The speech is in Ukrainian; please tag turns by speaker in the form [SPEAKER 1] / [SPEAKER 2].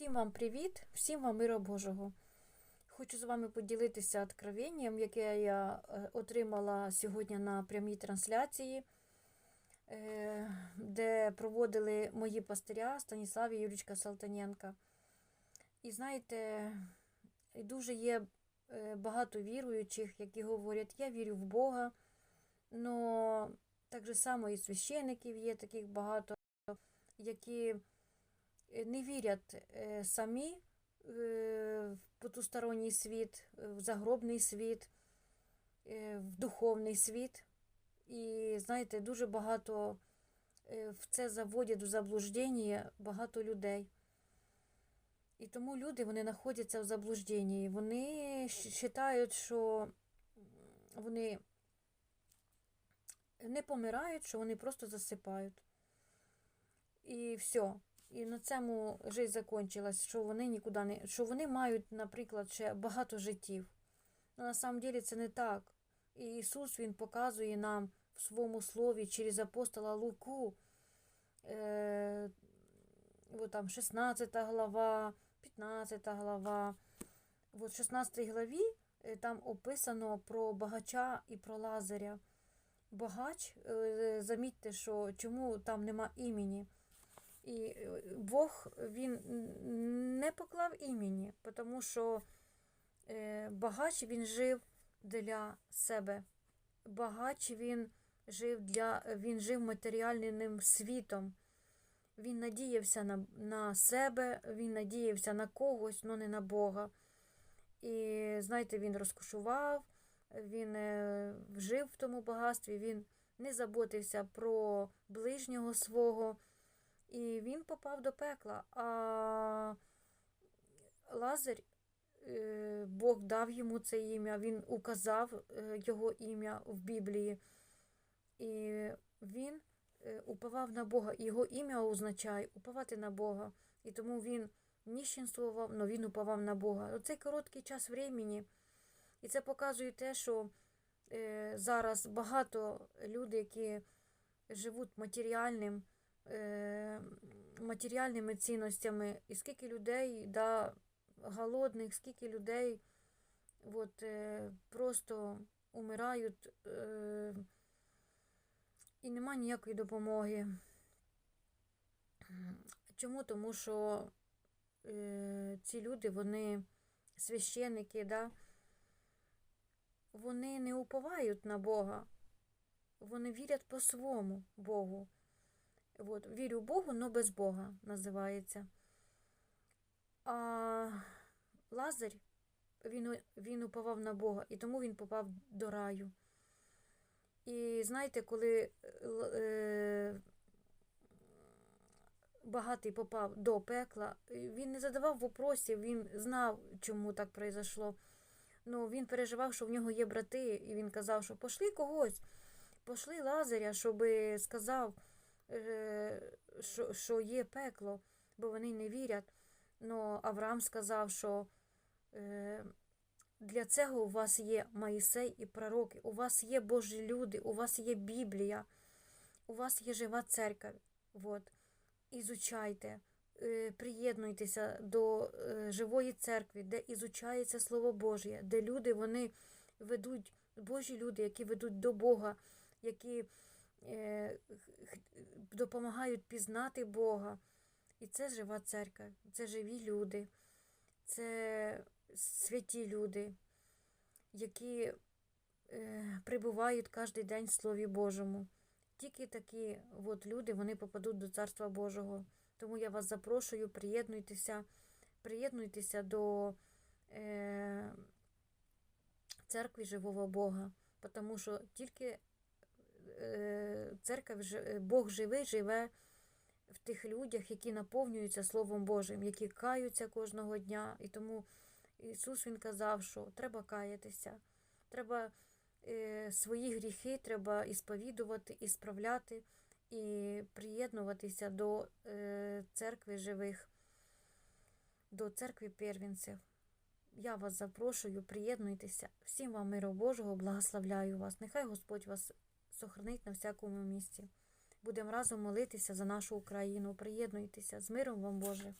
[SPEAKER 1] Всім вам привіт, всім вам мира Божого. Хочу з вами поділитися откровенням, яке я е, отримала сьогодні на прямій трансляції, е, де проводили мої пастиря Станіслав і Юрічка Салтаненка. І знаєте, дуже є е, багато віруючих, які говорять, я вірю в Бога, але так же само і священиків є таких багато, які не вірять е, самі е, в потусторонній світ, в загробний світ, в духовний світ. І знаєте, дуже багато в це заводять у заблуждення багато людей. І тому люди вони знаходяться в заблужденні. Вони вважають, що вони не помирають, що вони просто засипають. І все. І на цьому життя закінчилась, що вони нікуди не. що вони мають, наприклад, ще багато життів. Ну, на самом деле це не так. І Ісус Він показує нам в своєму слові через апостола Луку. Е, от там 16 глава, 15 глава. В 16 главі е, там описано про багача і про Лазаря. Багач, е, замітьте, що чому там нема імені. І е, Бог він не поклав імені, тому що е, багач він жив для себе. Багач він жив для він жив матеріальним світом. Він надіявся на, на себе, він надіявся на когось, але не на Бога. І знаєте, він розкошував, він е, жив в тому багатстві, він не заботився про ближнього свого. І він попав до пекла. А Лазар, е, Бог дав йому це ім'я, він указав е, його ім'я в Біблії. І він е, уповав на Бога. Його ім'я означає уповати на Бога. І тому він ніщенствував, але він уповав на Бога. Оцей короткий час времени. І це показує те, що зараз багато людей, які живуть матеріальним матеріальними цінностями, і скільки людей да, голодних, скільки людей от, е, просто умирають е, і нема ніякої допомоги. Чому? Тому що е, ці люди, вони священники, да, вони не уповають на Бога, вони вірять по своєму Богу. От, вірю Богу, но без Бога називається. А Лазарь, він, він уповав на Бога, і тому він попав до раю. І знаєте, коли е, багатий попав до пекла, він не задавав вопросів, він знав, чому так произошло. Ну, він переживав, що в нього є брати, і він казав, що пошли когось, пошли Лазаря, щоб сказав. Е, що що є пекло, бо вони не вірять. Но Авраам сказав, що е, для цього у вас є Моїсей і пророки, у вас є Божі люди, у вас є Біблія, у вас є жива церква. Вот. Ізучайте, е, приєднуйтеся до живої церкви, де ізучається Слово Божє, де люди вони ведуть, Божі люди, які ведуть до Бога, які допомагають пізнати Бога. І це жива церква, це живі люди, це святі люди, які е, прибувають кожен день в Слові Божому. Тільки такі от люди вони попадуть до Царства Божого. Тому я вас запрошую, приєднуйтеся, приєднуйтеся до е, церкви живого Бога, тому що тільки церква, е, Бог живий, живе в тих людях, які наповнюються Словом Божим, які каються кожного дня. І тому Ісус Він казав, що треба каятися, треба е, свої гріхи треба ісповідувати, і справляти, і приєднуватися до церкви живих, до церкви первінців. Я вас запрошую, приєднуйтеся. Всім вам миру Божого, благословляю вас. Нехай Господь вас сохранить на всякому місці. Будемо разом молитися за нашу Україну. Приєднуйтеся з миром вам Боже.